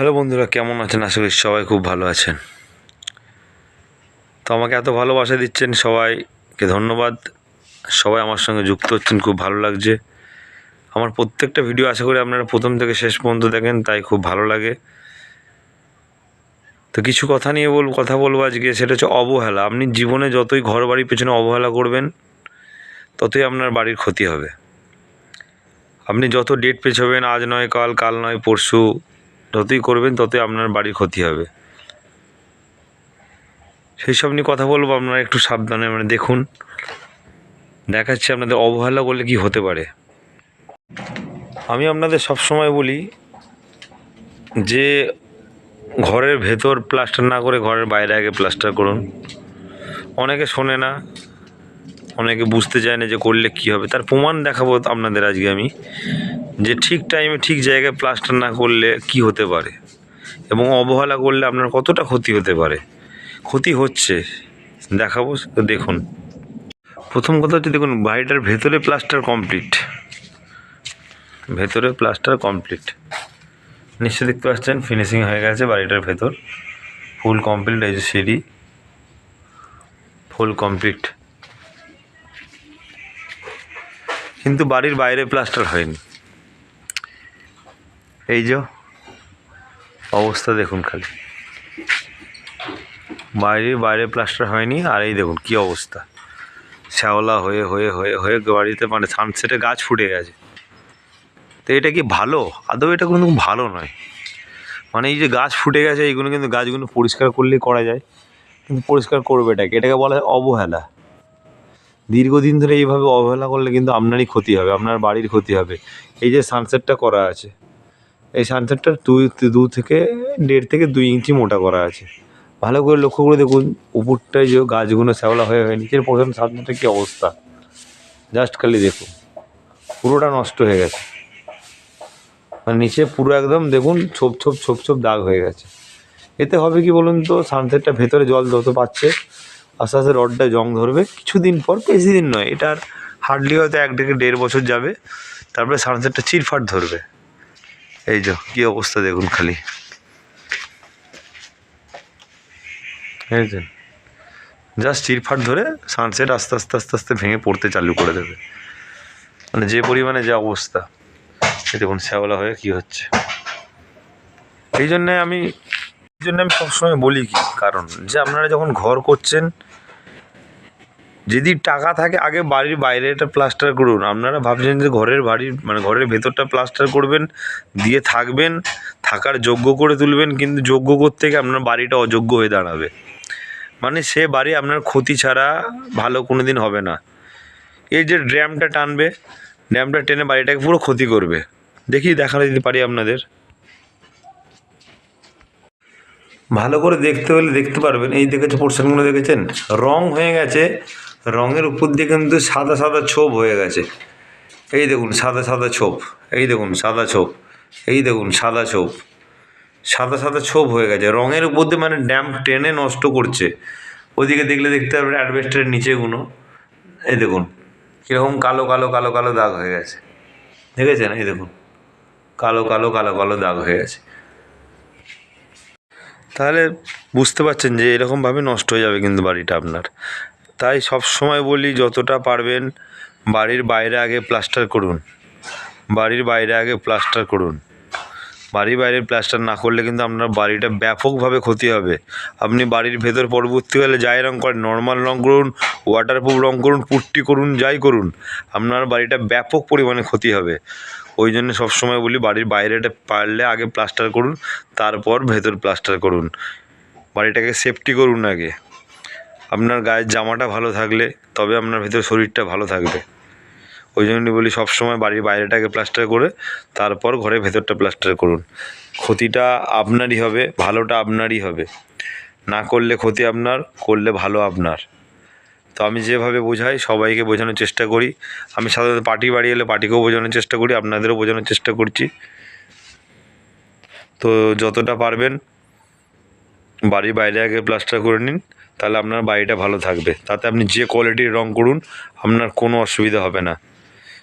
Hello বন্ধুরা, কেমন আছেন? আশা করি সবাই খুব ভালো আছেন। তো আমাকে এত ভালোবাসা দিচ্ছেন সবাইকে ধন্যবাদ। সবাই আমার সঙ্গে যুক্ত হচ্ছেন, খুব ভালো লাগছে। আমার প্রত্যেকটা ভিডিও আশা করি আপনারা প্রথম থেকে শেষ পর্যন্ত দেখেন, তাই খুব ভালো লাগে। তো কিছু কথা নিয়ে বল, কথা বলব আজকে, সেটা হচ্ছে অবহেলা। আপনি জীবনে যতই ঘর বাড়ির পেছনে অবহেলা করবেন, ততই আপনার বাড়ির ক্ষতি হবে। আপনি যত ডেট পেছবেন, আজ নয়, কাল কাল নয়, পরশু যতই করবেন, ততই আপনার বাড়ির ক্ষতি হবে। সেই সব নিয়ে কথা বলব, আপনারা একটু সাবধানে মানে দেখুন। দেখাচ্ছি আপনাদের অবহেলা করলে কি হতে পারে। আমি আপনাদের সব সময় বলি যে, ঘরের ভেতর প্লাস্টার না করে ঘরের বাইরে আগে প্লাস্টার করুন। অনেকে শোনে না অনেকে বুঝতে চায় না যে করলে কি হবে। তার প্রমাণ দেখাবো আপনাদের আজকে আমি, যে ঠিক টাইমে ঠিক জায়গায় প্লাস্টার না করলে কি হতে পারে? এবং অবহেলা করলে আপনার কতটা ক্ষতি হতে পারে? ক্ষতি হচ্ছে। দেখাবো দেখুন। প্রথম কথা হচ্ছে, দেখুন, বাড়িটার ভেতরে প্লাস্টার কমপ্লিট ভেতরে প্লাস্টার কমপ্লিট নিশ্চয়ই দেখতে পাচ্ছেন ফিনিশিং হয়ে গেছে বাড়িটার ভেতর। ফুল কমপ্লিট এই যে সিঁড়ি। ফুল কমপ্লিট কিন্তু বাড়ির বাইরে প্লাস্টার হয়নি। এই যে অবস্থা দেখুন খালি। বাইরে বাইরে প্লাস্টার হয়নি, আর এই দেখুন কি অবস্থা। শ্যাওলা হয়ে হয়ে হয়ে হয়ে বাড়িতে মানে সানসেটে গাছ ফুটে গেছে। তো এটা কি ভালো? আদৌ এটা কিন্তু ভালো নয়। মানে এই যে গাছ ফুটে গেছে, এইগুলো কিন্তু গাছগুলো পরিষ্কার করলেই করা যায়। কিন্তু পরিষ্কার করবে এটাকে এটাকে বলা হয় অবহেলা। দীর্ঘদিন ধরে এইভাবে অবহেলা করলে কিন্তু আপনারই ক্ষতি হবে, আপনার বাড়ির ক্ষতি হবে। এই যে সানসেটটা করা আছে, এই সানসেটটা দুই দু থেকে দেড় থেকে দুই ইঞ্চি মোটা করা আছে। ভালো করে লক্ষ্য করে দেখুন, উপরটায় যে গাছগুলো শ্যাওলা হয়ে হয়ে, নিচের প্রথম সানসেটের কী অবস্থা? জাস্ট খালি দেখুন, পুরোটা নষ্ট হয়ে গেছে। মানে নিচে পুরো একদম দেখুন, ছোপ ছোপ ছোপ ছোপ দাগ হয়ে গেছে। এতে হবে কি বলুন তো সানসেটটা ভেতরে জল যত পাচ্ছে আস্তে আস্তে রডটা জং ধরবে। কিছুদিন পর, বেশি দিন নয় এটার হার্ডলি হয়তো এক থেকে দেড় বছর যাবে। তারপরে সানসেটটা চিরফাট ধরবে। এই যে, কী অবস্থা দেখুন খালি। বুঝেছেন জাস্ট চিরফাট ধরে সানসেট আস্তে আস্তে আস্তে আস্তে ভেঙে পড়তে চালু করে দেবে। মানে যে পরিমাণে যা অবস্থা। দেখুন, শ্যাওলা হয়ে কী হচ্ছে। এই জন্যে আমি জন্য আমি সবসময় বলি কি, কারণ যে আপনারা যখন ঘর করছেন, যদি টাকা থাকে, আগে বাড়ির বাইরে এটা প্লাস্টার করুন। আপনারা ভাবছেন যে ঘরের বাড়ির মানে ঘরের ভেতরটা প্লাস্টার করবেন, দিয়ে থাকবেন, থাকার যোগ্য করে তুলবেন, কিন্তু যোগ্য করতে গিয়ে আপনার বাড়িটা অযোগ্য হয়ে দাঁড়াবে। মানে সে বাড়ি আপনার ক্ষতি ছাড়া ভালো কোনো দিন হবে না। এই যে ড্র্যামটা টানবে ড্র্যামটা টেনে বাড়িটাকে পুরো ক্ষতি করবে। দেখি, দেখানো যদি পারি আপনাদের? ভালো করে দেখতে হলে দেখতে পারবেন। এই দেখেছে পোর্শনগুলো দেখেছেন? রং হয়ে গেছে। রঙের উপর দিয়ে কিন্তু সাদা সাদা ছোপ হয়ে গেছে। এই দেখুন, সাদা সাদা ছোপ। এই দেখুন, সাদা ছোপ। এই দেখুন, সাদা ছোপ। সাদা সাদা ছোপ হয়ে গেছে। রঙের উপর দিয়ে মানে ড্যাম টেনে নষ্ট করছে। ওদিকে দেখলে দেখতে পারবেন অ্যাডভেস্টারের নিচেগুলো। এই দেখুন, কীরকম কালো কালো কালো কালো দাগ হয়ে গেছে। দেখেছেন? এই দেখুন, কালো কালো কালো কালো দাগ হয়ে গেছে। তাহলে বুঝতে পারছেন যে এরকমভাবে নষ্ট হয়ে যাবে কিন্তু বাড়িটা আপনার। তাই সব সময় বলি, যতটা পারবেন বাড়ির বাইরে আগে প্লাস্টার করুন। বাড়ির বাইরে আগে প্লাস্টার করুন। বাড়ির বাইরে প্লাস্টার না করলে কিন্তু আপনার বাড়িটা ব্যাপকভাবে ক্ষতি হবে। আপনি বাড়ির ভেতর পরবর্তীকালে যাই রঙ করেন নর্মাল রঙ করুন ওয়াটারপ্রুফ রঙ করুন, পুট্টি করুন, যাই করুন, আপনার বাড়িটা ব্যাপক পরিমাণে ক্ষতি হবে। ওই জন্য সবসময় বলি, বাড়ির বাইরেটা পারলে আগে প্লাস্টার করুন, তারপর ভেতর প্লাস্টার করুন। বাড়িটাকে সেফটি করুন আগে। আপনার গায়ের জামাটা ভালো থাকলে, তবে আপনার ভেতর শরীরটা ভালো থাকবে। ওই জন্য বলি সবসময় বাড়ির বাইরেটাকে প্লাস্টার করে তারপর ঘরের ভেতরটা প্লাস্টার করুন। ক্ষতিটা আপনারই হবে, ভালোটা আপনারই হবে। না করলে ক্ষতি আপনার, করলে ভালো আপনার। তো আমি যেভাবে বোঝাই সবাইকে বোঝানোর চেষ্টা করি। আমি সাধারণত পার্টি বাড়ি এলে পার্টিকেও বোঝানোর চেষ্টা করি, আপনাদেরও বোঝানোর চেষ্টা করছি। তো যতটা পারবেন বাড়ির বাইরে আগে প্লাস্টার করে নিন, তাহলে আপনার বাড়িটা ভালো থাকবে। তাতে আপনি যে কোয়ালিটির রং করুন, আপনার কোনো অসুবিধা হবে না।